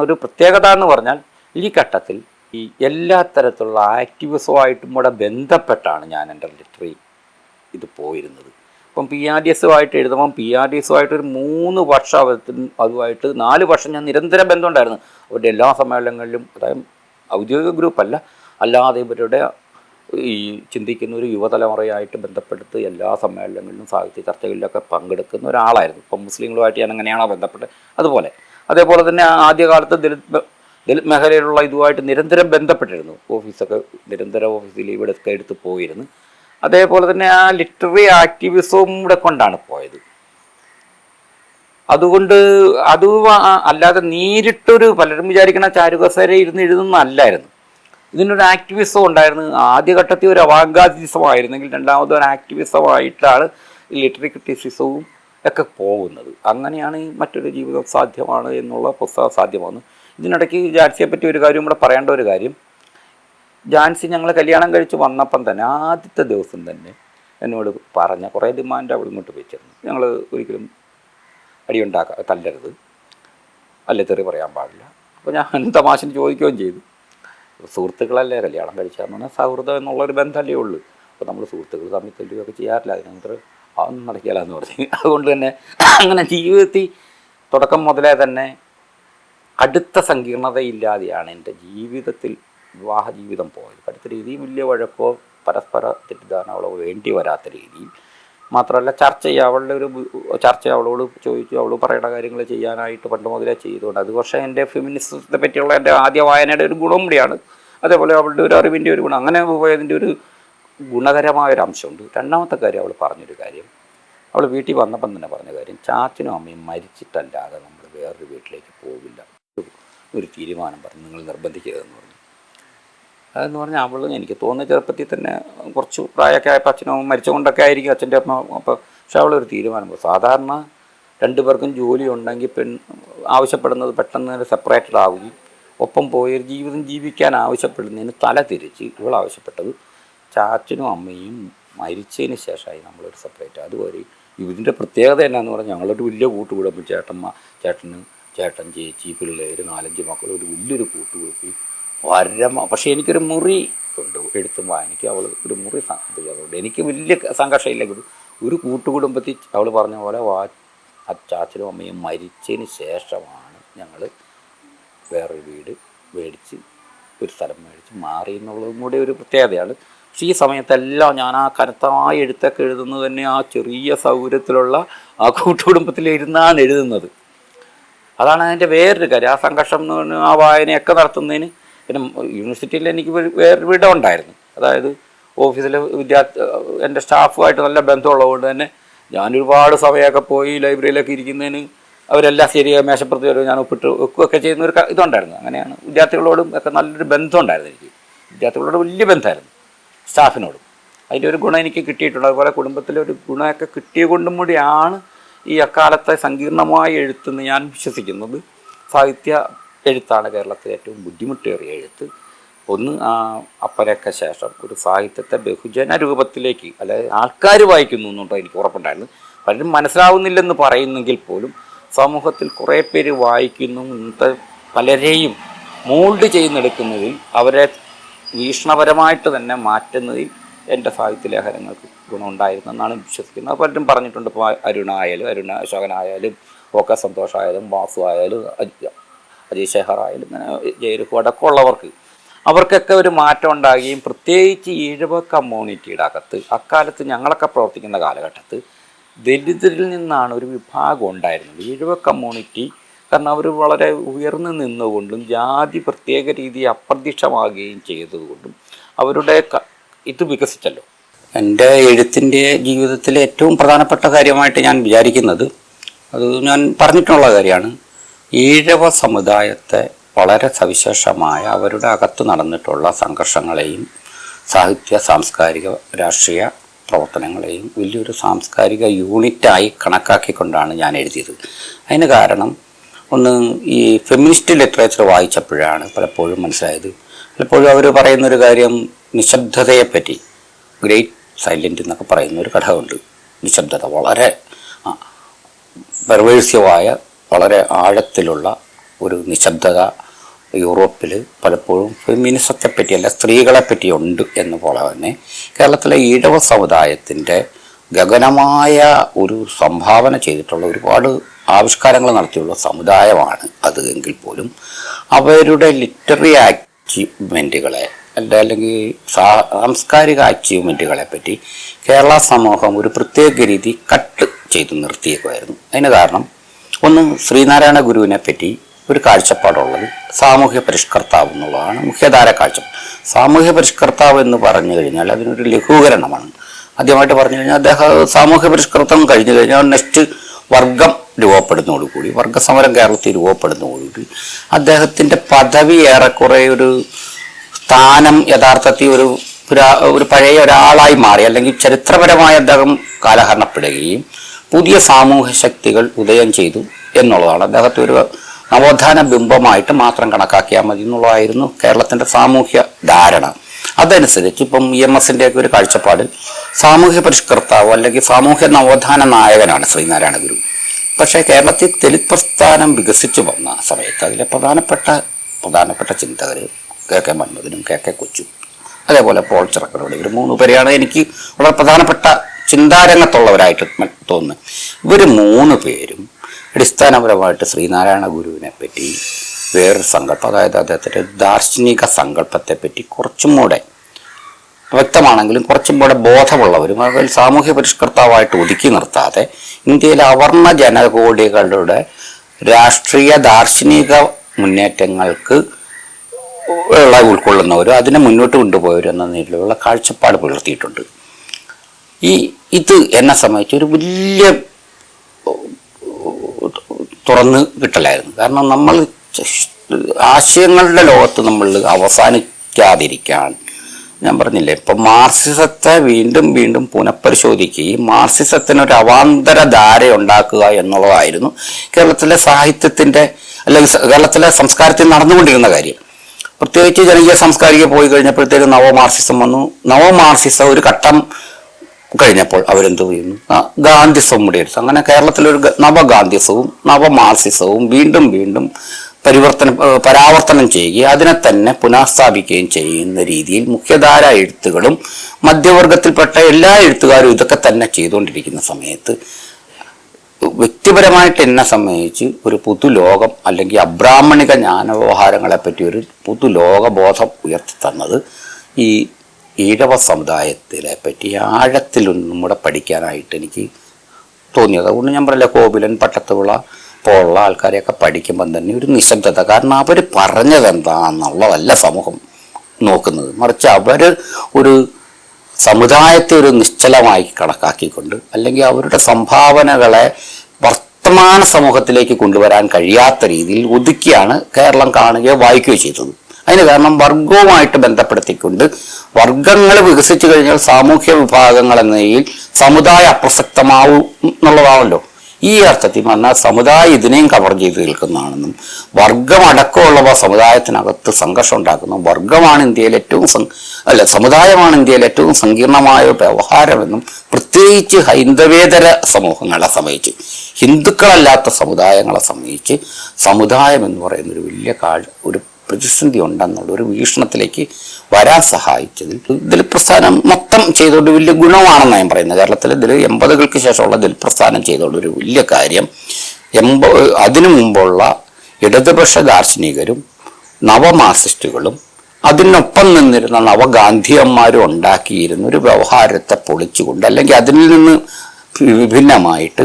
ഒരു പ്രത്യേകത എന്ന് പറഞ്ഞാൽ ഈ ഘട്ടത്തിൽ ഈ എല്ലാ തരത്തിലുള്ള ആക്ടിവിസവുമായിട്ടും കൂടെ ബന്ധപ്പെട്ടാണ് ഞാൻ എന്റെ ലിറ്ററി ഇത് പോയിരുന്നത്. ഇപ്പം പി ആർ ഡി എസുമായിട്ട് എഴുതുമ്പം പി ആർ ഡി എസുമായിട്ട് ഒരു മൂന്ന് വർഷം അതുമായിട്ട് നാല് വർഷം ഞാൻ നിരന്തരം ബന്ധമുണ്ടായിരുന്നു. അവരുടെ എല്ലാ സമ്മേളനങ്ങളിലും അതായത് ഔദ്യോഗിക ഗ്രൂപ്പല്ല അല്ലാതെ ഇവരുടെ ഈ ചിന്തിക്കുന്ന ഒരു യുവതലമുറയായിട്ട് ബന്ധപ്പെടുത്ത് എല്ലാ സമ്മേളനങ്ങളിലും സാഹിത്യ ചർച്ചകളിലൊക്കെ പങ്കെടുക്കുന്ന ഒരാളായിരുന്നു. ഇപ്പം മുസ്ലിങ്ങളുമായിട്ട് ഞാൻ എങ്ങനെയാണോ ബന്ധപ്പെട്ടത്? അതുപോലെ. അതേപോലെ തന്നെ ആദ്യകാലത്ത് ദലിത് ദലിത് മേഖലയിലുള്ള ഇതുമായിട്ട് നിരന്തരം ബന്ധപ്പെട്ടിരുന്നു. ഓഫീസൊക്കെ നിരന്തരം ഓഫീസിൽ ഇവിടെ ഒക്കെ എടുത്ത് പോയിരുന്നു. അതേപോലെ തന്നെ ആ ലിറ്റററി ആക്ടിവിസവും കൂടെ കൊണ്ടാണ് പോയത്. അതുകൊണ്ട് അത് അല്ലാതെ നേരിട്ടൊരു പലരും വിചാരിക്കണ ചാരുകസേര ഇരുന്ന് എഴുതുന്നതല്ലായിരുന്നു. ഇതിനൊരു ആക്ടിവിസം ഉണ്ടായിരുന്നു. ആദ്യഘട്ടത്തിൽ ഒരു അവാഗാദിസമായിരുന്നെങ്കിൽ രണ്ടാമത് ഒരു ആക്ടിവിസമായിട്ടാണ് ലിറ്ററി ക്രിറ്റിസിസവും ഒക്കെ പോകുന്നത്. അങ്ങനെയാണ് ഈ മറ്റൊരു ജീവിതം സാധ്യമാണ് എന്നുള്ള പുസ്തകം സാധ്യമാണ്. ഇതിനിടയ്ക്ക് ജാൻസിയെ പറ്റി ഒരു കാര്യം കൂടെ പറയേണ്ട ഒരു കാര്യം. ജാൻസി ഞങ്ങൾ കല്യാണം കഴിച്ച് വന്നപ്പം തന്നെ ആദ്യത്തെ ദിവസം തന്നെ എന്നോട് പറഞ്ഞ കുറേ ഡിമാൻഡ് അവിടെ ഇങ്ങോട്ട് വെച്ചിരുന്നു. ഞങ്ങൾ ഒരിക്കലും അടിയുണ്ടാക്ക തല്ലരുത്. അല്ലെ തെറി പറയാൻ പാടില്ല. അപ്പോൾ ഞാൻ തമാശന് ചോദിക്കുകയും ചെയ്തു. സുഹൃത്തുക്കളല്ലേ കല്യാണം കഴിച്ചാൽ സൗഹൃദം എന്നുള്ളൊരു ബന്ധമല്ലേ ഉള്ളൂ. അപ്പോൾ നമ്മൾ സുഹൃത്തുക്കൾ തമ്മിൽ തല്ലുകയൊക്കെ ചെയ്യാറില്ല. അതിനകത്ത് അതൊന്നും നടക്കില്ല എന്ന് പറഞ്ഞു. അതുകൊണ്ട് തന്നെ അങ്ങനെ ജീവിതത്തിൽ തുടക്കം മുതലേ തന്നെ കടുത്ത സങ്കീർണതയില്ലാതെയാണ് എന്റെ ജീവിതത്തിൽ വിവാഹ ജീവിതം പോയത്. കടുത്ത രീതിയിൽ വലിയ വഴക്കോ പരസ്പര തെറ്റിദ്ധാരണകളോ വേണ്ടി വരാത്ത രീതിയിൽ മാത്രമല്ല ചർച്ച ചെയ്യുക അവളുടെ ഒരു ചർച്ച അവളോട് ചോദിച്ചു അവൾ പറയുന്ന കാര്യങ്ങൾ ചെയ്യാനായിട്ട് പണ്ട് മുതലേ ചെയ്തുകൊണ്ട്. അത് പക്ഷേ എന്റെ ഫെമിനിസത്തെ പറ്റിയുള്ള എന്റെ ആദ്യ വായനയുടെ ഒരു ഗുണം കൂടിയാണ്. അതേപോലെ അവളുടെ ഒരു അറിവിന്റെ ഒരു ഗുണം. അങ്ങനെ പോയതിന്റെ ഒരു ഗുണകരമായ ഒരു അംശമുണ്ട് രണ്ടാമത്തെ കാര്യം അവൾ പറഞ്ഞൊരു കാര്യം. അവൾ വീട്ടിൽ വന്നപ്പം തന്നെ പറഞ്ഞ കാര്യം ചാച്ചനും അമ്മയും മരിച്ചിട്ടല്ലാതെ നമ്മൾ വേറൊരു വീട്ടിലേക്ക് പോവില്ല. ഒരു- തീരുമാനം പറഞ്ഞു നിങ്ങൾ നിർബന്ധിക്കരുതെന്ന് പറഞ്ഞു. അതെന്ന് പറഞ്ഞാൽ അവൾ എനിക്ക് തോന്നുന്ന ചെറുപ്പത്തിൽ തന്നെ കുറച്ച് പ്രായമൊക്കെ ആയപ്പോൾ അച്ഛനും അമ്മ മരിച്ചുകൊണ്ടൊക്കെ ആയിരിക്കും അച്ഛന്റെ അമ്മ അപ്പോൾ പക്ഷെ അവളൊരു തീരുമാനം. സാധാരണ രണ്ടു പേർക്കും ജോലി ഉണ്ടെങ്കിൽ പെൺ ആവശ്യപ്പെടുന്നത് പെട്ടെന്ന് സെപ്പറേറ്റഡ് ആവുകയും ഒപ്പം പോയൊരു ജീവിതം ജീവിക്കാൻ ആവശ്യപ്പെടുന്നതിന് തല തിരിച്ച് ഇവൾ ആവശ്യപ്പെട്ടത് ചാച്ചനും അമ്മയും മരിച്ചതിന് ശേഷമായി നമ്മളൊരു സെപ്പറേറ്റ് അതുവരെ ഇതിന്റെ പ്രത്യേകത എന്നാന്ന് പറഞ്ഞാൽ ഞങ്ങളൊരു വലിയ കൂട്ടുകൂടുമ്പോൾ ചേട്ടമ്മ ചേട്ടന് ചേട്ടൻ ചേച്ചി പിള്ളേർ നാലഞ്ച് മക്കൾ ഒരു വലിയൊരു കൂട്ടുകൂടി പരമ പക്ഷേ എനിക്കൊരു മുറി ഉണ്ട്. എടുത്തും വായനയ്ക്ക് അവൾ ഒരു മുറി അതുകൊണ്ട് എനിക്ക് വലിയ സംഘർഷമില്ലെങ്കിലും ഒരു കൂട്ടുകുടുംബത്തിൽ അവൾ പറഞ്ഞ പോലെ വാ അച്ചാച്ചനും അമ്മയും മരിച്ചതിന് ശേഷമാണ് ഞങ്ങൾ വേറൊരു വീട് മേടിച്ച് ഒരു സ്ഥലം മേടിച്ച് മാറി എന്നുള്ളതും കൂടി ഒരു പ്രത്യേകതയാണ്. പക്ഷേ ഈ സമയത്തെല്ലാം ഞാൻ ആ കനത്തമായ എഴുത്തൊക്കെ എഴുതുന്നത് തന്നെ ആ ചെറിയ സൗകര്യത്തിലുള്ള ആ കൂട്ടുകുടുംബത്തിൽ ഇരുന്നാണ് എഴുതുന്നത്. അതാണ് അതിന്റെ വേറൊരു കാര്യം. ആ സംഘർഷം എന്ന് ആ വായനയൊക്കെ നടത്തുന്നതിന് പിന്നെ യൂണിവേഴ്സിറ്റിയിൽ എനിക്ക് വേറൊരു വിടം ഉണ്ടായിരുന്നു. അതായത് ഓഫീസിലെ വിദ്യാർത്ഥി എന്റെ സ്റ്റാഫുമായിട്ട് നല്ല ബന്ധമുള്ളതുകൊണ്ട് തന്നെ ഞാനൊരുപാട് സമയമൊക്കെ പോയി ലൈബ്രറിയിലൊക്കെ ഇരിക്കുന്നതിന് അവരെല്ലാം ശരിയായി മേശപ്പുറത്ത് വരും ഞാൻ ഒപ്പിട്ട് വെക്കുകയൊക്കെ ചെയ്യുന്ന ഒരു ഇതുണ്ടായിരുന്നു. അങ്ങനെയാണ് വിദ്യാർത്ഥികളോടും ഒക്കെ നല്ലൊരു ബന്ധം ഉണ്ടായിരുന്നു എനിക്ക്. വിദ്യാർത്ഥികളോട് വലിയ ബന്ധമായിരുന്നു. സ്റ്റാഫിനോടും. അതിന്റെ ഒരു ഗുണം എനിക്ക് കിട്ടിയിട്ടുണ്ട്. അതുപോലെ കുടുംബത്തിലെ ഒരു ഗുണമൊക്കെ കിട്ടിയ കൊണ്ടും കൂടിയാണ് ഈ അക്കാലത്തെ സങ്കീർണമായ എഴുത്തെന്ന് ഞാൻ വിശ്വസിക്കുന്നത്. സാഹിത്യ എഴുത്താണ് കേരളത്തിലെ ഏറ്റവും ബുദ്ധിമുട്ടേറിയ എഴുത്ത്. ഒന്ന് ആ അപ്പനൊക്കെ ശേഷം ഒരു സാഹിത്യത്തെ ബഹുജന രൂപത്തിലേക്ക് അതായത് ആൾക്കാർ വായിക്കുന്നു എന്നുണ്ടോ എനിക്ക് ഉറപ്പുണ്ടായിരുന്നു. പലരും മനസ്സിലാവുന്നില്ലെന്ന് പറയുന്നെങ്കിൽ പോലും സമൂഹത്തിൽ കുറേ പേര് വായിക്കുന്നു ഇന്നത്തെ പലരെയും മോൾഡ് ചെയ്യുന്നെടുക്കുന്നതിൽ അവരെ വീക്ഷണപരമായിട്ട് തന്നെ മാറ്റുന്നതിൽ എന്റെ സാഹിത്യ ലേഖനങ്ങൾക്ക് ഗുണമുണ്ടായിരുന്നെന്നാണ് വിശ്വസിക്കുന്നത്. പലരും പറഞ്ഞിട്ടുണ്ട്. ഇപ്പോൾ അരുണ ആയാലും അരുണ അശോകനായാലും ഒക്കെ സന്തോഷമായാലും വാസു ആയാലും അജിത് ശേഖർ ആയാലും ഇങ്ങനെ ജയരുഹു അടക്കം ഉള്ളവർക്ക് അവർക്കൊക്കെ ഒരു മാറ്റം ഉണ്ടാകുകയും പ്രത്യേകിച്ച് ഈഴവ കമ്മ്യൂണിറ്റിയുടെ അകത്ത് അക്കാലത്ത് ഞങ്ങളൊക്കെ പ്രവർത്തിക്കുന്ന കാലഘട്ടത്ത് ദലിതരിൽ നിന്നാണ് ഒരു വിഭാഗം ഉണ്ടായിരുന്നത്. ഈഴവ കമ്മ്യൂണിറ്റി കാരണം അവർ വളരെ ഉയർന്നു നിന്നുകൊണ്ടും ജാതി പ്രത്യേക രീതി അപ്രത്യക്ഷമാകുകയും ചെയ്തതുകൊണ്ടും അവരുടെ ഇത് വികസിച്ചല്ലോ. എന്റെ എഴുത്തിന്റെ ജീവിതത്തിലെ ഏറ്റവും പ്രധാനപ്പെട്ട കാര്യമായിട്ട് ഞാൻ വിചാരിക്കുന്നത് അത് ഞാൻ പറഞ്ഞിട്ടുള്ള കാര്യമാണ് ഈഴവ സമുദായത്തെ വളരെ സവിശേഷമായ അവരുടെ അകത്ത് നടന്നിട്ടുള്ള സംഘർഷങ്ങളെയും സാഹിത്യ സാംസ്കാരിക രാഷ്ട്രീയ പ്രവർത്തനങ്ങളെയും വലിയൊരു സാംസ്കാരിക യൂണിറ്റായി കണക്കാക്കിക്കൊണ്ടാണ് ഞാൻ എഴുതിയത്. അതിന് കാരണം ഒന്ന് ഈ ഫെമിനിസ്റ്റ് ലിറ്ററേച്ചർ വായിച്ചപ്പോഴാണ് പലപ്പോഴും മനസ്സിലായത്. പലപ്പോഴും അവർ പറയുന്നൊരു കാര്യം നിശബ്ദതയെപ്പറ്റി ഗ്രേറ്റ് സൈലന്റ് എന്നൊക്കെ പറയുന്ന ഒരു ഘടകമുണ്ട് നിശബ്ദത വളരെ പെർവേഴ്സ്യമായ വളരെ ആഴത്തിലുള്ള ഒരു നിശബ്ദത യൂറോപ്പിൽ പലപ്പോഴും ഫെമിനിസത്തെ പറ്റിയല്ല സ്ത്രീകളെ പറ്റിയുണ്ട് എന്ന് പോലെ തന്നെ കേരളത്തിലെ ഈഴവ സമുദായത്തിന്റെ ഗഗനമായ ഒരു സംഭാവന ചെയ്തിട്ടുള്ള ഒരുപാട് ആവിഷ്കാരങ്ങൾ നടത്തിയുള്ള സമുദായമാണ് അത് എങ്കിൽ പോലും അവരുടെ ലിറ്റററി അച്ചീവ്മെന്റുകളെ അല്ല അല്ലെങ്കിൽ സാംസ്കാരിക അച്ചീവ്മെന്റുകളെ പറ്റി കേരള സമൂഹം ഒരു പ്രത്യേക രീതി കട്ട് ചെയ്ത് നിർത്തിയേക്കുമായിരുന്നു അതിന് കാരണം ഒന്ന് ശ്രീനാരായണ ഗുരുവിനെ പറ്റി ഒരു കാഴ്ചപ്പാടുള്ളത് സാമൂഹ്യ പരിഷ്കർത്താവ് എന്നുള്ളതാണ് മുഖ്യധാര കാഴ്ച സാമൂഹ്യ പരിഷ്കർത്താവ് എന്ന് പറഞ്ഞു കഴിഞ്ഞാൽ അതിനൊരു ലഘൂകരണമാണ്. ആദ്യമായിട്ട് പറഞ്ഞു കഴിഞ്ഞാൽ അദ്ദേഹം സാമൂഹ്യ പരിഷ്കർത്തം കഴിഞ്ഞു കഴിഞ്ഞാൽ നെക്സ്റ്റ് വർഗം രൂപപ്പെടുന്നതോടുകൂടി വർഗസമരം കേരളത്തിൽ രൂപപ്പെടുന്നതോടുകൂടി അദ്ദേഹത്തിന്റെ പദവി ഏറെക്കുറെ ഒരു സ്ഥാനം യഥാർത്ഥത്തിൽ ഒരു ഒരു പഴയ ഒരാളായി മാറി അല്ലെങ്കിൽ ചരിത്രപരമായ അദ്ദേഹം കാലഹരണപ്പെടുകയും പുതിയ സാമൂഹ്യ ശക്തികൾ ഉദയം ചെയ്തു എന്നുള്ളതാണ്. അദ്ദേഹത്തെ ഒരു നവോത്ഥാന ബിംബമായിട്ട് മാത്രം കണക്കാക്കിയാൽ മതി എന്നുള്ളതായിരുന്നു കേരളത്തിന്റെ സാമൂഹ്യ ധാരണ. അതനുസരിച്ച് ഇപ്പം ഇ എം എസിന്റെ ഒക്കെ ഒരു കാഴ്ചപ്പാടിൽ സാമൂഹ്യ പരിഷ്കർത്താവ് അല്ലെങ്കിൽ സാമൂഹ്യ നവോത്ഥാന നായകനാണ് ശ്രീനാരായണ ഗുരു. പക്ഷേ കേരളത്തിൽ ദലിത് പ്രസ്ഥാനം വികസിച്ചു വന്ന സമയത്ത് അതിലെ പ്രധാനപ്പെട്ട പ്രധാനപ്പെട്ട ചിന്തകർ കെ കെ മന്മഥനും കെ കെ കൊച്ചും അതേപോലെ പോൾ ചിറക്കരോട് ഇവർ മൂന്ന് പേരെയാണ് എനിക്ക് വളരെ പ്രധാനപ്പെട്ട ചിന്താരംഗത്തുള്ളവരായിട്ട് തോന്നുന്നത്. ഇവർ മൂന്ന് പേരും അടിസ്ഥാനപരമായിട്ട് ശ്രീനാരായണ ഗുരുവിനെ പറ്റി വേറൊരു സങ്കല്പം. അതായത് അദ്ദേഹത്തിന്റെ ദാർശനിക സങ്കല്പത്തെ പറ്റി കുറച്ചും കൂടെ വ്യക്തമാണെങ്കിലും കുറച്ചും കൂടെ ബോധമുള്ളവരും അതിൽ സാമൂഹ്യ പരിഷ്കർത്താവായിട്ട് ഒതുക്കി നിർത്താതെ ഇന്ത്യയിലെ അവർണ ജനകോടികളുടെ രാഷ്ട്രീയ ദാർശനിക മുന്നേറ്റങ്ങൾക്ക് ഉള്ള ഉൾക്കൊള്ളുന്നവരും അതിനെ മുന്നോട്ട് കൊണ്ടുപോയവരും എന്ന നിലയിലുള്ള കാഴ്ചപ്പാട് പുലർത്തിയിട്ടുണ്ട്. ഈ ഇത് എന്നെ സംബന്ധിച്ച് ഒരു വലിയ തുറന്ന് കിട്ടലായിരുന്നു. കാരണം നമ്മൾ ആശയങ്ങളുടെ ലോകത്ത് നമ്മൾ അവസാനിക്കാതിരിക്കാൻ. ഞാൻ പറഞ്ഞില്ലേ ഇപ്പം മാർസിസത്തെ വീണ്ടും വീണ്ടും പുനഃപരിശോധിക്കുകയും മാർസിസത്തിനൊരു അവാന്തര ധാര ഉണ്ടാക്കുക എന്നുള്ളതായിരുന്നു കേരളത്തിലെ സാഹിത്യത്തിന്റെ അല്ലെങ്കിൽ കേരളത്തിലെ സംസ്കാരത്തിൽ നടന്നുകൊണ്ടിരുന്ന കാര്യം. പ്രത്യേകിച്ച് ജനകീയ സംസ്കാരിക പോയി കഴിഞ്ഞപ്പോഴത്തേക്ക് നവമാർസിസം വന്നു. നവമാർസിസം ഒരു ഘട്ടം കഴിഞ്ഞപ്പോൾ അവരെന്ത് ചെയ്യുന്നു? ഗാന്ധിസം കൂടി എടുത്തു. അങ്ങനെ കേരളത്തിലൊരു നവഗാന്ധിസവും നവമാർസിസവും വീണ്ടും വീണ്ടും പരിവർത്തനം പരാവർത്തനം ചെയ്യുകയും അതിനെ തന്നെ പുനഃസ്ഥാപിക്കുകയും ചെയ്യുന്ന രീതിയിൽ മുഖ്യധാര എഴുത്തുകളും മധ്യവർഗത്തിൽപ്പെട്ട എല്ലാ എഴുത്തുകാരും ഇതൊക്കെ തന്നെ ചെയ്തുകൊണ്ടിരിക്കുന്ന സമയത്ത് വ്യക്തിപരമായിട്ട് എന്നെ സംബന്ധിച്ച് ഒരു പുതുലോകം അല്ലെങ്കിൽ അബ്രാഹ്മണിക ജ്ഞാനവ്യവഹാരങ്ങളെപ്പറ്റി ഒരു പുതുലോകബോധം ഉയർത്തി തന്നത് ഈ ഈഴവ സമുദായത്തിലെ പറ്റി ആഴത്തിലൊന്നും കൂടെ പഠിക്കാനായിട്ട് എനിക്ക് തോന്നിയത്. അതുകൊണ്ട് ഞാൻ പറയില്ല കോവിലൻ പട്ടത്തുള്ള പോലുള്ള ആൾക്കാരെയൊക്കെ പഠിക്കുമ്പം തന്നെ ഒരു നിശബ്ദത. കാരണം അവർ പറഞ്ഞത് എന്താണെന്നുള്ളതല്ല സമൂഹം നോക്കുന്നത്. മറിച്ച് അവർ ഒരു സമുദായത്തെ ഒരു നിശ്ചലമായി കണക്കാക്കിക്കൊണ്ട് അല്ലെങ്കിൽ അവരുടെ സംഭാവനകളെ വർത്തമാന സമൂഹത്തിലേക്ക് കൊണ്ടുവരാൻ കഴിയാത്ത രീതിയിൽ ഒതുക്കിയാണ് കേരളം കാണുകയോ വായിക്കുകയോ ചെയ്തത്. അതിന് കാരണം വർഗവുമായിട്ട് ബന്ധപ്പെടുത്തിക്കൊണ്ട് വർഗങ്ങൾ വികസിച്ചു കഴിഞ്ഞാൽ സാമൂഹ്യ വിഭാഗങ്ങൾ എന്ന നിലയിൽ സമുദായ അപ്രസക്തമാവും എന്നുള്ളതാണല്ലോ. ഈ അർത്ഥത്തിൽ പറഞ്ഞാൽ സമുദായം ഇതിനെയും കവർ ചെയ്ത് നിൽക്കുന്നതാണെന്നും വർഗമടക്കമുള്ളവ സമുദായത്തിനകത്ത് സംഘർഷം ഉണ്ടാക്കുന്നു. വർഗമാണ് ഇന്ത്യയിൽ ഏറ്റവും അല്ല സമുദായമാണ് ഇന്ത്യയിൽ ഏറ്റവും സങ്കീർണമായ വ്യവഹാരമെന്നും പ്രത്യേകിച്ച് ഹൈന്ദവേതര സമൂഹങ്ങളെ സംബന്ധിച്ച് ഹിന്ദുക്കളല്ലാത്ത സമുദായങ്ങളെ സംബന്ധിച്ച് സമുദായം എന്ന് പറയുന്ന ഒരു വലിയ കാഴ് ഒരു പ്രതിസന്ധി ഉണ്ടെന്നുള്ള ഒരു വീക്ഷണത്തിലേക്ക് വരാൻ സഹായിച്ചതിൽ ദലിത് പ്രസ്ഥാനം മൊത്തം ചെയ്തുകൊണ്ട് വലിയ ഗുണമാണെന്ന് ഞാൻ പറയുന്നത്. കേരളത്തിലെ ഇതിൽ എൺപതുകൾക്ക് ശേഷമുള്ള ദലിത് പ്രസ്ഥാനം ചെയ്തുകൊണ്ട് ഒരു വലിയ കാര്യം. എൺപ അതിനു മുമ്പുള്ള ഇടതുപക്ഷ ദാർശനികരും നവമാർസിസ്റ്റുകളും അതിനൊപ്പം നിന്നിരുന്ന നവഗാന്ധിയന്മാരും ഉണ്ടാക്കിയിരുന്ന ഒരു വ്യവഹാരത്തെ പൊളിച്ചുകൊണ്ട് അല്ലെങ്കിൽ അതിൽ നിന്ന് വിഭിന്നമായിട്ട്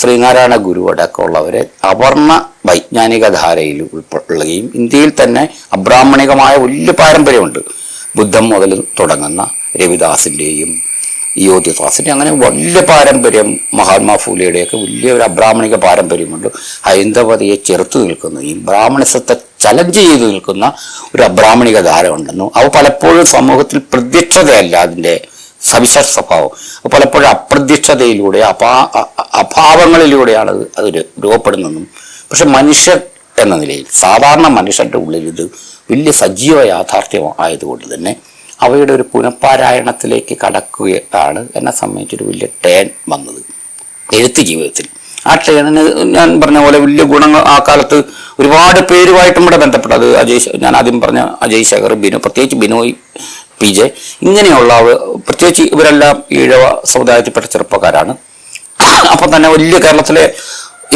ശ്രീനാരായണ ഗുരു അടക്കമുള്ളവരെ അവർണ വൈജ്ഞാനിക ധാരയിൽ ഉൾപ്പെടുകയും ഇന്ത്യയിൽ തന്നെ അബ്രാഹ്മണികമായ വലിയ പാരമ്പര്യമുണ്ട്. ബുദ്ധം മുതൽ തുടങ്ങുന്ന രവിദാസിന്റെയും യോധ്യദാസിന്റെ അങ്ങനെ വലിയ പാരമ്പര്യം മഹാത്മാ ഫൂലെയുടെയൊക്കെ വലിയ ഒരു അബ്രാഹ്മണിക പാരമ്പര്യമുണ്ട്. ഹൈന്ദവതയെ ചെറുത്തു നിൽക്കുന്ന ഈ ബ്രാഹ്മണിസത്തെ ചലഞ്ച് ചെയ്തു നിൽക്കുന്ന ഒരു അബ്രാഹ്മണിക ധാര ഉണ്ടെന്നും അവ പലപ്പോഴും സമൂഹത്തിൽ പ്രത്യക്ഷതയല്ല അതിന്റെ സവിശേഷ സ്വഭാവം. പലപ്പോഴും അപ്രത്യക്ഷതയിലൂടെ അപാ അഭാവങ്ങളിലൂടെയാണ് അത് അത് രൂപപ്പെടുന്നതെന്നും പക്ഷെ മനുഷ്യർ എന്ന നിലയിൽ സാധാരണ മനുഷ്യരുടെ ഉള്ളിൽ ഇത് വലിയ സജീവ യാഥാർത്ഥ്യം ആയതുകൊണ്ട് തന്നെ അവയുടെ ഒരു പുനഃപാരായണത്തിലേക്ക് കടക്കുകയാണ് എന്നെ സംബന്ധിച്ചൊരു വലിയ ടേൺ വന്നത്. എഴുത്ത് ജീവിതത്തിൽ. ആ ട്രെയിനിന് ഞാൻ പറഞ്ഞ പോലെ വലിയ ഗുണങ്ങൾ ആ കാലത്ത് ഒരുപാട് പേരുമായിട്ടും ഇവിടെ ബന്ധപ്പെട്ടത് അജയ് ഞാൻ ആദ്യം പറഞ്ഞ അജയ് ശേഖർ ബിനു പ്രത്യേകിച്ച് ബിനോയ് പി ജെ. ഇങ്ങനെയുള്ള പ്രത്യേകിച്ച് ഇവരെല്ലാം ഈഴവ സമുദായത്തിൽപ്പെട്ട ചെറുപ്പക്കാരാണ്. അപ്പം തന്നെ വലിയ കേരളത്തിലെ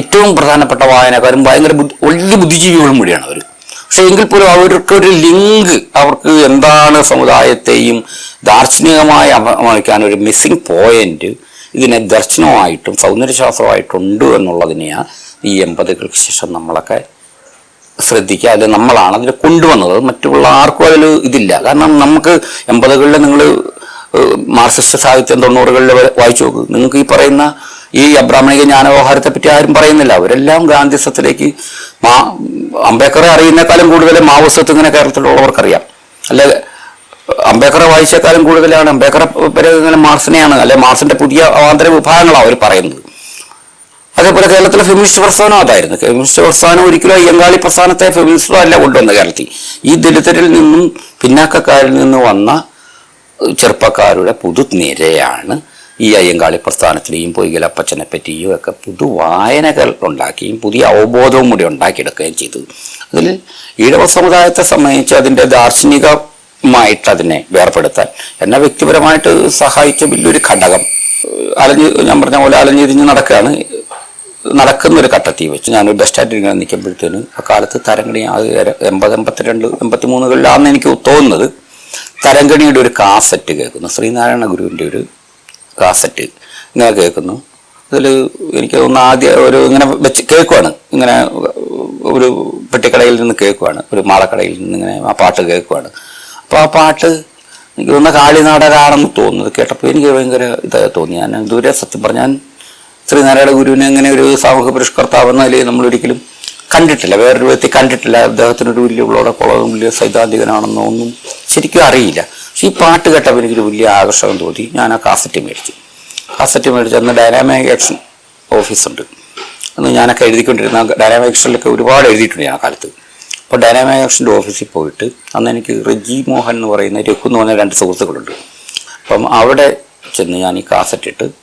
ഏറ്റവും പ്രധാനപ്പെട്ട വായനക്കാരും ഭയങ്കര വലിയ ബുദ്ധിജീവികളും കൂടിയാണ് അവർ പക്ഷെ എങ്കിൽ പോലും അവർക്കൊരു ലിങ്ക് അവർക്ക് എന്താണ് സമുദായത്തെയും ദാർശനികമായി അപമാനിക്കാൻ ഒരു മിസ്സിംഗ് പോയിന്റ് ഇതിനെ ദർശനമായിട്ടും സൗന്ദര്യശാസ്ത്രമായിട്ടുണ്ട് എന്നുള്ളതിനെയാണ് ഈ എൺപതുകൾക്ക് ശേഷം നമ്മളൊക്കെ ശ്രദ്ധിക്കുക അതിൽ നമ്മളാണ് അതിനെ കൊണ്ടുവന്നത്. മറ്റുള്ള ആർക്കും അതിൽ ഇതില്ല. കാരണം നമുക്ക് എൺപതുകളിൽ നിങ്ങൾ മാർക്സിസ്റ്റ് സാഹിത്യം തൊണ്ണൂറുകളിൽ വായിച്ചു നോക്ക്. നിങ്ങൾക്ക് ഈ പറയുന്ന ഈ അബ്രാഹ്മണിക ജ്ഞാനവ്യവഹാരത്തെ പറ്റി ആരും പറയുന്നില്ല. അവരെല്ലാം ഗാന്ധിസത്തിലേക്ക് മാ അംബേദ്കറെ അറിയുന്നേക്കാളും കൂടുതൽ മാവോസത്ത് ഇങ്ങനെ കേരളത്തിലുള്ളവർക്കറിയാം. അല്ലെ അംബേദ്കറെ വായിച്ചേക്കാളും കൂടുതലാണ്. അംബേദ്കറെ ഇങ്ങനെ മാർസിനെയാണ് അല്ലെ മാർസിന്റെ പുതിയ അവാന്തര വിഭാഗങ്ങളാണ് അവർ പറയുന്നത്. അതേപോലെ കേരളത്തിലെ ഫെമിനിസ്റ്റ് പ്രസ്ഥാനം അതായിരുന്നു. ഫെമിനിസ്റ്റ് പ്രസ്ഥാനം ഒരിക്കലും അയ്യങ്കാളി പ്രസ്ഥാനത്തെ ഫെമിനിസ്റ്റോ അല്ല കൊണ്ടുവന്ന കേരളത്തിൽ. ഈ ദലിതരിൽ നിന്നും പിന്നാക്കക്കാരിൽ നിന്ന് വന്ന ചെറുപ്പക്കാരുടെ പുതുനിരയാണ് ഈ അയ്യങ്കാളി പ്രസ്ഥാനത്തിലെയും പൊയ്കലപ്പച്ചനെ പറ്റിയും ഒക്കെ പുതു വായനകൾ ഉണ്ടാക്കുകയും പുതിയ അവബോധവും കൂടി ഉണ്ടാക്കിയെടുക്കുകയും ചെയ്തു. അതിൽ ഈഴവ സമുദായത്തെ സംബന്ധിച്ച് അതിന്റെ ദാർശനികമായിട്ട് അതിനെ വേർപെടുത്താൻ എന്നെ വ്യക്തിപരമായിട്ട് സഹായിച്ച വലിയൊരു ഘടകം അലഞ്ഞ് ഞാൻ പറഞ്ഞ പോലെ അലഞ്ഞിരിഞ്ഞ് നടക്കുകയാണ്. നടക്കുന്ന ഒരു ഘട്ടത്തിൽ വെച്ച് ഞാനൊരു ബസ് സ്റ്റാൻഡിൽ ഇങ്ങനെ നിൽക്കുമ്പോഴത്തേന് ആ കാലത്ത് തരംഗണി അത് എൺപത് എൺപത്തിരണ്ട് എൺപത്തി മൂന്നുകളിലാണെന്ന് എനിക്ക് തോന്നുന്നത്. തരംഗണിയുടെ ഒരു കാസറ്റ് കേൾക്കുന്നു. ശ്രീനാരായണ ഗുരുവിന്റെ ഒരു കാസറ്റ് ഇങ്ങനെ കേൾക്കുന്നു. അതിൽ എനിക്ക് തോന്നുന്നു ആദ്യം ഒരു ഇങ്ങനെ വെച്ച് കേൾക്കുവാണ്. ഇങ്ങനെ ഒരു പെട്ടിക്കടയിൽ നിന്ന് കേൾക്കുവാണ്. ഒരു മാളക്കടയിൽ നിന്ന് ഇങ്ങനെ ആ പാട്ട് കേൾക്കുവാണ്. അപ്പോൾ ആ പാട്ട് എനിക്ക് തോന്നുന്ന കാളിനാടകാണെന്ന് തോന്നുന്നത് കേട്ടപ്പോൾ എനിക്ക് ഭയങ്കര ഇതായി തോന്നി. ഞാൻ ദൂരെ സത്യം പറഞ്ഞാൽ ശ്രീനാരായണ ഗുരുവിനെ അങ്ങനെ ഒരു സാമൂഹ്യ പരിഷ്കർത്താവെന്ന നിലയിൽ നമ്മൾ ഒരിക്കലും കണ്ടിട്ടില്ല. വേറൊരു വ്യക്തി കണ്ടിട്ടില്ല. അദ്ദേഹത്തിനൊരു വലിയ ഉള്ളോടക്കോളം വലിയ സൈദ്ധാന്തികനാണെന്നോ ഒന്നും ശരിക്കും അറിയില്ല. പക്ഷെ ഈ പാട്ട് കേട്ടപ്പോൾ എനിക്കൊരു വലിയ ആകർഷകം തോന്നി. ഞാൻ ആ കാസറ്റ് മേടിച്ചു. കാസറ്റ് മേടിച്ച് അന്ന് ഡൈനാമിക് ആക്ഷൻ ഓഫീസുണ്ട്. അന്ന് ഞാനൊക്കെ എഴുതിക്കൊണ്ടിരുന്ന ഡൈനാമിക് ആക്ഷനിലൊക്കെ ഒരുപാട് എഴുതിയിട്ടുണ്ട് ഞാൻ ആ കാലത്ത്. അപ്പോൾ ഡൈനാമിക് ആക്ഷന്റെ ഓഫീസിൽ പോയിട്ട് അന്ന് എനിക്ക് റിജി മോഹൻ എന്ന് പറയുന്ന രഘു എന്ന് പറഞ്ഞ രണ്ട് സുഹൃത്തുക്കളുണ്ട്. അപ്പം അവിടെ ചെന്ന് ഞാൻ ഈ കാസറ്റ് ഇട്ട്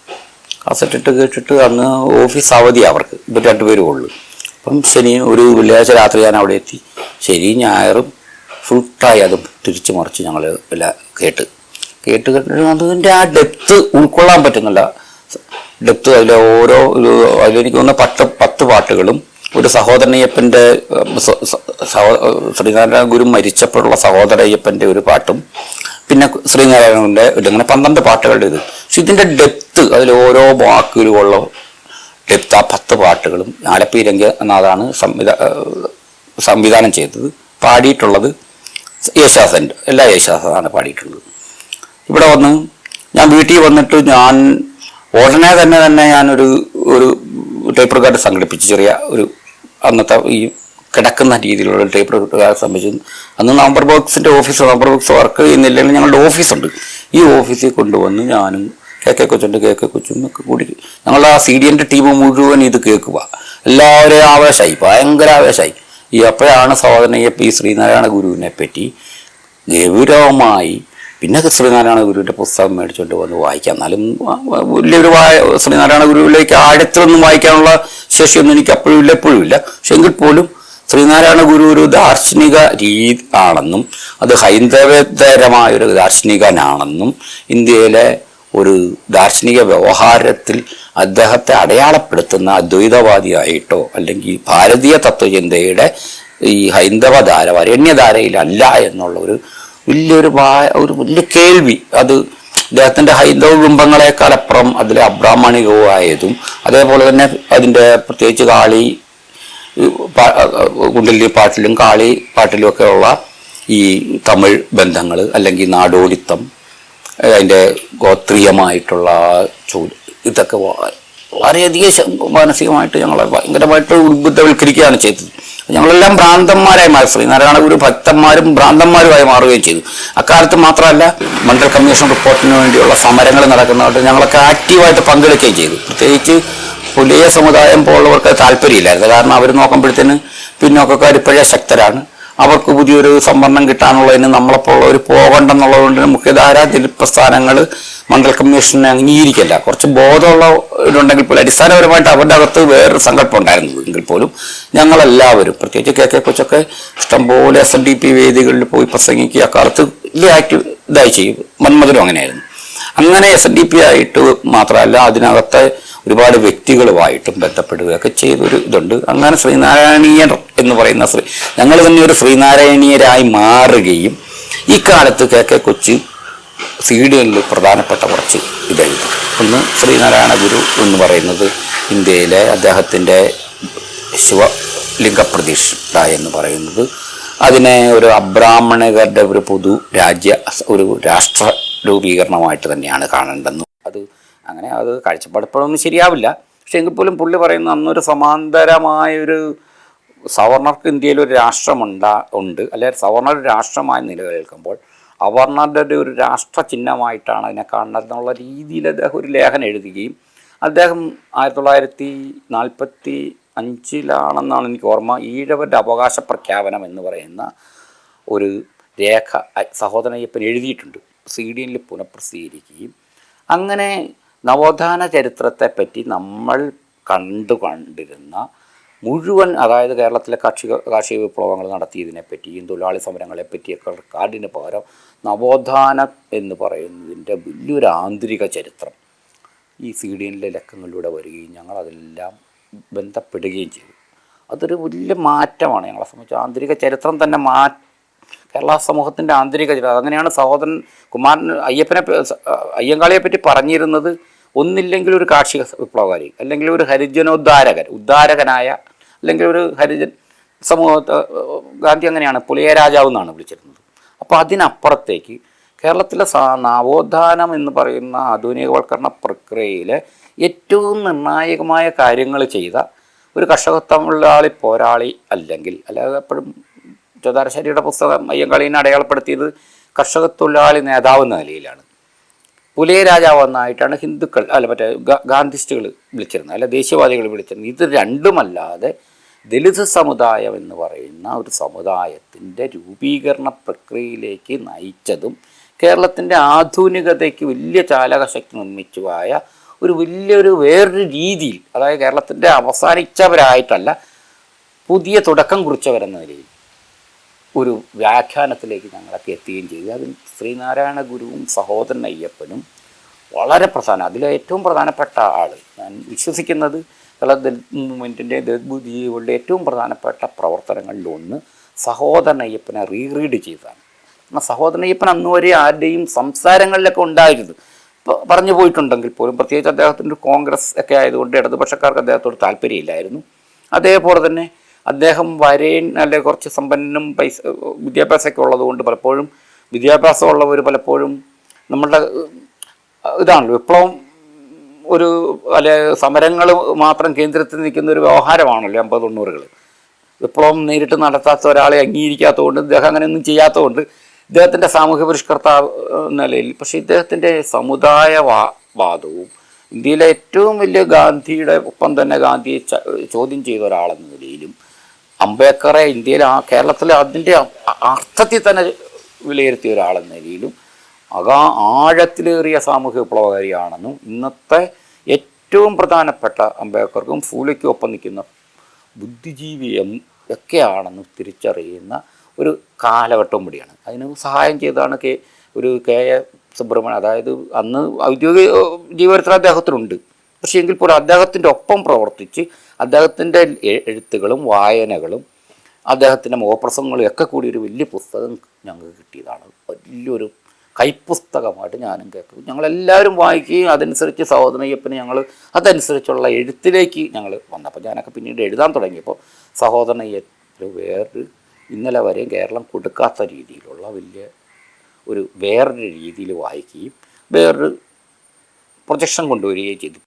കാസറ്റ് ഇട്ട് കേട്ടിട്ട് അന്ന് ഓഫീസ് അവധി അവർക്ക്. ഇവർ രണ്ടുപേരും ഉള്ളു. അപ്പം ശനി ഒരു വെള്ളിയാഴ്ച രാത്രി ഞാൻ അവിടെ എത്തി. ശനി ഞായറും ഫുൾ ടായി അത് തിരിച്ചു മറിച്ച് ഞങ്ങൾ എല്ലാം കേട്ട്. കേട്ട് കേട്ടിട്ട് അതിന്റെ ആ ഡെപ്ത് ഉൾക്കൊള്ളാൻ പറ്റുന്നില്ല. ഡെപ്ത് അതിലെ ഓരോ ഒരു അതിലെനിക്ക് തോന്നുന്ന പത്ത് പത്ത് പാട്ടുകളും. ഒരു സഹോദരനയ്യപ്പന്റെ ശ്രീനാരായണ ഗുരു മരിച്ചപ്പോഴുള്ള സഹോദരയ്യപ്പന്റെ ഒരു പാട്ടും. പിന്നെ ശ്രീനാരായണന്റെ അങ്ങനെ പന്ത്രണ്ട് പാട്ടുകളുടെ ഇത്. പക്ഷെ ഇതിന്റെ ഡെപ്ത് അതിൽ ഓരോ വാക്കുകളുള്ള ഡെപ്ത് ആ പത്ത് പാട്ടുകളും. ആലപ്പി രംഗനാഥാണ് സംവിധാ സംവിധാനം ചെയ്തത്. പാടിയിട്ടുള്ളത് യേശാസന്റെ എല്ലാ യേശാസാണ് പാടിയിട്ടുള്ളത്. ഇവിടെ വന്ന് ഞാൻ വീട്ടിൽ വന്നിട്ട് ഞാൻ ഉടനെ തന്നെ തന്നെ ഞാനൊരു ഒരു ടേപ്പ് റെക്കോർഡ് സംഘടിപ്പിച്ച് ചെറിയ ഒരു അന്നത്തെ ഈ കിടക്കുന്ന രീതിയിലുള്ള ടേപ്പ് റെക്കോർഡ് സംബന്ധിച്ചു അന്ന് നമ്പർ ബോക്സിന്റെ ഓഫീസ് നമ്പർ ബോക്സ് വർക്ക് ചെയ്യുന്നില്ലെങ്കിൽ ഞങ്ങളുടെ ഓഫീസുണ്ട് ഈ ഓഫീസിൽ കൊണ്ടുവന്ന് ഞാനും കെ കെ കൊച്ചുണ്ട് കെ കെ കൂടി ഞങ്ങളുടെ ആ സി ഡി എന്റെ ടീം മുഴുവൻ ഇത് കേൾക്കുക എല്ലാവരെയും ആവേശമായി ഭയങ്കര ആവേശമായി ഈ അപ്പോഴാണ് സഹോദരനെ പി ശ്രീനാരായണ ഗുരുവിനെ പറ്റി ഗൗരവമായി പിന്നെ ശ്രീനാരായണ ഗുരുവിന്റെ പുസ്തകം മേടിച്ചുകൊണ്ട് വന്ന് വായിക്കാം. എന്നാലും വലിയൊരു വായ ശ്രീനാരായണ ഗുരുവിലേക്ക് ആഴത്തിലൊന്നും വായിക്കാനുള്ള ശേഷിയൊന്നും എനിക്ക് അപ്പോഴും ഇല്ല എപ്പോഴും ഇല്ല. പക്ഷെ എങ്കിൽ പോലും ശ്രീനാരായണ ഗുരു ഒരു ദാർശനിക രീതി ആണെന്നും അത് ഹൈന്ദവേതരമായൊരു ദാർശനികനാണെന്നും ഇന്ത്യയിലെ ഒരു ദാർശനിക വ്യവഹാരത്തിൽ അദ്ദേഹത്തെ അടയാളപ്പെടുത്തുന്ന അദ്വൈതവാദിയായിട്ടോ അല്ലെങ്കിൽ ഭാരതീയ തത്വചിന്തയുടെ ഈ ഹൈന്ദവ ധാര വരണ്യധാരയിലല്ല എന്നുള്ള ഒരു വലിയൊരു ഒരു വലിയ കേൾവി. അത് അദ്ദേഹത്തിന്റെ ഹൈന്ദവ ബിംബങ്ങളെക്കാൾ അപ്പുറം അതിലെ അബ്രാഹ്മണികവുമായതും അതേപോലെ തന്നെ അതിന്റെ പ്രത്യേകിച്ച് കാളി കുണ്ടല്ലി കുണ്ടലി പാട്ടിലും കാളി പാട്ടിലും ഒക്കെ ഉള്ള ഈ തമിഴ് ബന്ധങ്ങൾ അല്ലെങ്കിൽ നാടോടിത്തം അതിന്റെ ഗോത്രീയമായിട്ടുള്ള ചൂ ഇതൊക്കെ വളരെയധികം മാനസികമായിട്ട് ഞങ്ങളെ ഭയങ്കരമായിട്ട് ഉത്ബുദ്ധവൽക്കരിക്കുകയാണ് ചെയ്തത്. ഞങ്ങളെല്ലാം ഭ്രാന്തന്മാരായി മാറി. ശ്രീനാരായണ ഗുരു ഭക്തന്മാരും ഭ്രാന്തന്മാരുമായി മാറുകയും ചെയ്തു. അക്കാലത്ത് മാത്രമല്ല മണ്ഡൽ കമ്മീഷൻ റിപ്പോർട്ടിന് വേണ്ടിയുള്ള സമരങ്ങൾ നടക്കുന്നതുകൊണ്ട് ഞങ്ങളൊക്കെ ആക്റ്റീവായിട്ട് പങ്കെടുക്കുകയും ചെയ്തു. പ്രത്യേകിച്ച് പുലിയ സമുദായം പോലുള്ളവർക്ക് താല്പര്യമില്ലായിരുന്നു. കാരണം അവർ നോക്കുമ്പോഴത്തേന് പിന്നോക്കക്കാർ ഇപ്പോഴേ ശക്തരാണ്. അവർക്ക് പുതിയൊരു സംവരണം കിട്ടാനുള്ളതിന് നമ്മളെപ്പോലുള്ളവർ പോകണ്ടെന്നുള്ളതുകൊണ്ട് മുഖ്യധാരാ പ്രസ്ഥാനങ്ങൾ മണ്ഡൽ കമ്മീഷനെ അംഗീകരിക്കില്ല. കുറച്ച് ബോധമുള്ളവരുണ്ടെങ്കിൽ പോലും അടിസ്ഥാനപരമായിട്ട് അവരുടെ അകത്ത് വേറൊരു സങ്കല്പം ഉണ്ടായിരുന്നു എങ്കിൽ പോലും ഞങ്ങളെല്ലാവരും പ്രത്യേകിച്ച് കെ കെ കൊച്ചൊക്കെ ഇഷ്ടംപോലെ എസ് എൻ ഡി പി വേദികളിൽ പോയി പ്രസംഗിക്കുക അക്കാലത്ത് വലിയ ആക്റ്റീവ് ഇതായി ചെയ്യും. മന്മഥനും അങ്ങനെയായിരുന്നു. അങ്ങനെ എസ് എൻ ഡി പി ആയിട്ട് മാത്രമല്ല അതിനകത്തെ ഒരുപാട് വ്യക്തികളുമായിട്ടും ബന്ധപ്പെടുകയൊക്കെ ചെയ്തൊരു ഇതുണ്ട്. അങ്ങനെ ശ്രീനാരായണീയർ എന്ന് പറയുന്ന ശ്രീ ഞങ്ങൾ തന്നെ ഒരു ശ്രീനാരായണീയരായി മാറുകയും ഈ കാലത്ത് കെ കെ കൊച്ചി സി പ്രധാനപ്പെട്ട കുറച്ച് ഇതെഴുതി ഒന്ന് ശ്രീനാരായണ ഗുരു എന്ന് പറയുന്നത് ഇന്ത്യയിലെ അദ്ദേഹത്തിന്റെ ശിവലിംഗ പ്രതിഷ്ഠ എന്ന് പറയുന്നത്. അതിനെ ഒരു അബ്രാഹ്മണകരുടെ ഒരു പൊതു രാജ്യ ഒരു രാഷ്ട്ര രൂപീകരണമായിട്ട് തന്നെയാണ് കാണേണ്ടത്. അത് അങ്ങനെ അത് കാഴ്ചപ്പാടപ്പോഴൊന്നും ശരിയാവില്ല. പക്ഷെ എങ്കിൽ പോലും പുള്ളി പറയുന്ന അന്നൊരു സമാന്തരമായൊരു സവർണർക്ക് ഇന്ത്യയിൽ ഒരു രാഷ്ട്രമുണ്ടാ ഉണ്ട്. അല്ലെങ്കിൽ സവർണർ രാഷ്ട്രമായി നിലനിൽക്കുമ്പോൾ അവർണരുടെ ഒരു രാഷ്ട്ര ചിഹ്നമായിട്ടാണ് അതിനെ കാണുന്നത് എന്നുള്ള രീതിയിൽ അദ്ദേഹം ഒരു ലേഖനം എഴുതുകയും അദ്ദേഹം ആയിരത്തി തൊള്ളായിരത്തി നാൽപ്പത്തി അഞ്ചിലാണെന്നാണ് എനിക്ക് ഓർമ്മ. ഈഴവരുടെ അവകാശ പ്രഖ്യാപനം എന്ന് പറയുന്ന ഒരു രേഖ സഹോദരയ്യപ്പൻ എഴുതിയിട്ടുണ്ട്. സി ഡി എനിൽ പുനഃപ്രസിദ്ധീകരിക്കുകയും. അങ്ങനെ നവോത്ഥാന ചരിത്രത്തെപ്പറ്റി നമ്മൾ കണ്ടു കണ്ടിരുന്ന മുഴുവൻ അതായത് കേരളത്തിലെ കാർഷിക കാർഷിക വിപ്ലവങ്ങൾ നടത്തിയതിനെപ്പറ്റിയും തൊഴിലാളി സമരങ്ങളെപ്പറ്റിയൊക്കെ റെക്കാർഡിന് പകരം നവോത്ഥാനം എന്ന് പറയുന്നതിന്റെ വലിയൊരു ആന്തരിക ചരിത്രം ഈ സി ഡി എനിലെ ലക്കങ്ങളിലൂടെ വരികയും ഞങ്ങൾ അതെല്ലാം ബന്ധപ്പെടുകയും ചെയ്തു. അതൊരു വലിയ മാറ്റമാണ് ഞങ്ങളെ സംബന്ധിച്ച്. ആന്തരിക ചരിത്രം തന്നെ മാ കേരള സമൂഹത്തിന്റെ ആന്തരിക ചില അങ്ങനെയാണ് സഹോദരൻ കുമാരൻ അയ്യപ്പനെ അയ്യങ്കാളിയെ പറ്റി പറഞ്ഞിരുന്നത് ഒന്നില്ലെങ്കിൽ ഒരു കാർഷിക വിപ്ലവകാരി അല്ലെങ്കിൽ ഒരു ഹരിജനോദ്ധാരകൻ ഉദ്ധാരകനായ അല്ലെങ്കിൽ ഒരു ഹരിജൻ സമൂഹത്തെ ഗാന്ധി അങ്ങനെയാണ് പുലിയ രാജാവ് എന്നാണ് വിളിച്ചിരുന്നത്. അപ്പോൾ അതിനപ്പുറത്തേക്ക് കേരളത്തിലെ നവോത്ഥാനം എന്ന് പറയുന്ന ആധുനികവൽക്കരണ പ്രക്രിയയിലെ ഏറ്റവും നിർണായകമായ കാര്യങ്ങൾ ചെയ്ത ഒരു കർഷക തൊഴിലാളി പോരാളി അല്ലെങ്കിൽ അല്ലാതെ എപ്പോഴും ചോദാരശ്ശേരിയുടെ പുസ്തകം അയ്യങ്കളീനെ അടയാളപ്പെടുത്തിയത് കർഷക തൊഴിലാളി നേതാവ് എന്ന നിലയിലാണ്. പുലയ രാജാവ് എന്നായിട്ടാണ് ഹിന്ദുക്കൾ അല്ല മറ്റേ ഗാന്ധിസ്റ്റുകൾ വിളിച്ചിരുന്നത്. അല്ല ദേശീയവാദികൾ വിളിച്ചിരുന്നത്. ഇത് രണ്ടുമല്ലാതെ ദലിത് സമുദായം എന്ന് പറയുന്ന ഒരു സമുദായത്തിന്റെ രൂപീകരണ പ്രക്രിയയിലേക്ക് നയിച്ചതും കേരളത്തിന്റെ ആധുനികതയ്ക്ക് വലിയ ചാലകശക്തി നിർമ്മിച്ചുമായ ഒരു വലിയൊരു വേറൊരു രീതിയിൽ അതായത് കേരളത്തിന്റെ അവസാനിച്ചവരായിട്ടല്ല പുതിയ തുടക്കം കുറിച്ചവരെന്ന നിലയിൽ ഒരു വ്യാഖ്യാനത്തിലേക്ക് ഞങ്ങളൊക്കെ എത്തുകയും ചെയ്തു. അതിൽ ശ്രീനാരായണ ഗുരുവും സഹോദരൻ അയ്യപ്പനും വളരെ പ്രധാനം അതിലെ ഏറ്റവും പ്രധാനപ്പെട്ട ആൾ ഞാൻ വിശ്വസിക്കുന്നത് കേരള ദലിത് മൂവ്മെന്റിന്റെ ദലിത് ബുദ്ധിജീവികളുടെ ഏറ്റവും പ്രധാനപ്പെട്ട പ്രവർത്തനങ്ങളിലൊന്ന് സഹോദരൻ അയ്യപ്പനെ റീറീഡ് ചെയ്തതാണ്. എന്നാൽ സഹോദരൻ അയ്യപ്പൻ അന്ന് വരെ ആരുടെയും സംസാരങ്ങളിലൊക്കെ ഉണ്ടായിരുന്നു. പറഞ്ഞു പോയിട്ടുണ്ടെങ്കിൽ പോലും പ്രത്യേകിച്ച് അദ്ദേഹത്തിന്റെ കോൺഗ്രസ് ഒക്കെ ആയതുകൊണ്ട് ഇടതുപക്ഷക്കാർക്ക് അദ്ദേഹത്തോട് താല്പര്യമില്ലായിരുന്നു. അതേപോലെ തന്നെ അദ്ദേഹം വരേൻ അല്ലെ കുറച്ച് സമ്പന്നനും പൈസ വിദ്യാഭ്യാസമൊക്കെ ഉള്ളതുകൊണ്ട് പലപ്പോഴും വിദ്യാഭ്യാസമുള്ളവർ പലപ്പോഴും നമ്മളുടെ ഇതാണല്ലോ വിപ്ലവം ഒരു അല്ലെ സമരങ്ങൾ മാത്രം കേന്ദ്രത്തിൽ നിൽക്കുന്ന ഒരു വ്യവഹാരമാണല്ലോ അമ്പത് തൊണ്ണൂറുകൾ വിപ്ലവം നേരിട്ട് നടത്താത്ത ഒരാളെ അംഗീകരിക്കാത്തതുകൊണ്ട് ഇദ്ദേഹം അങ്ങനെയൊന്നും ചെയ്യാത്തതുകൊണ്ട് ഇദ്ദേഹത്തിന്റെ സാമൂഹ്യ പരിഷ്കർത്താവ് നിലയിൽ പക്ഷേ ഇദ്ദേഹത്തിന്റെ സമുദായ വാ വാദവും ഇന്ത്യയിലെ ഏറ്റവും വലിയ ഗാന്ധിയുടെ ഒപ്പം തന്നെ ഗാന്ധിയെ ചോദ്യം ചെയ്ത ഒരാളെന്ന നിലയിലും അംബേദ്കറെ ഇന്ത്യയിൽ ആ കേരളത്തിലെ അതിന്റെ അർത്ഥത്തിൽ തന്നെ വിലയിരുത്തിയ ഒരാളെന്ന നിലയിലും അകാ ആഴത്തിലേറിയ സാമൂഹ്യ വിപ്ലവകാരിയാണെന്നും ഇന്നത്തെ ഏറ്റവും പ്രധാനപ്പെട്ട അംബേദ്കർക്കും ഫൂലയ്ക്കും ഒപ്പം നിൽക്കുന്ന ബുദ്ധിജീവിയും ഒക്കെയാണെന്ന് തിരിച്ചറിയുന്ന ഒരു കാലഘട്ടവും കൂടിയാണ്. അതിന് സഹായം ചെയ്താണ് കെ ഒരു കെ എ സുബ്രഹ്മണ്യം അതായത് അന്ന് ഔദ്യോഗിക ജീവിതത്തിൽ അദ്ദേഹത്തിനുണ്ട്. പക്ഷേ എങ്കിൽ പോലും അദ്ദേഹത്തിന്റെ ഒപ്പം പ്രവർത്തിച്ച് അദ്ദേഹത്തിന്റെ എഴുത്തുകളും വായനകളും അദ്ദേഹത്തിന്റെ മുഖപ്രസംഗങ്ങളും ഒക്കെ കൂടി ഒരു വലിയ പുസ്തകം ഞങ്ങൾക്ക് കിട്ടിയതാണ്. വലിയൊരു കൈപ്പുസ്തകമായിട്ട് ഞാനും കേൾക്കും. ഞങ്ങളെല്ലാവരും വായിക്കുകയും അതനുസരിച്ച് സഹോദരയ്യപ്പന് ഞങ്ങൾ അതനുസരിച്ചുള്ള എഴുത്തിലേക്ക് ഞങ്ങൾ വന്നപ്പോൾ ഞാനൊക്കെ പിന്നീട് എഴുതാൻ തുടങ്ങിയപ്പോൾ സഹോദരയ്യപ്പന് വേറൊരു ഇന്നലെ വരെയും കേരളം കൊടുക്കാത്ത രീതിയിലുള്ള വലിയ ഒരു വേറൊരു രീതിയിൽ വായിക്കുകയും വേറൊരു പ്രൊജക്ഷൻ കൊണ്ടുവരികയും ചെയ്തു.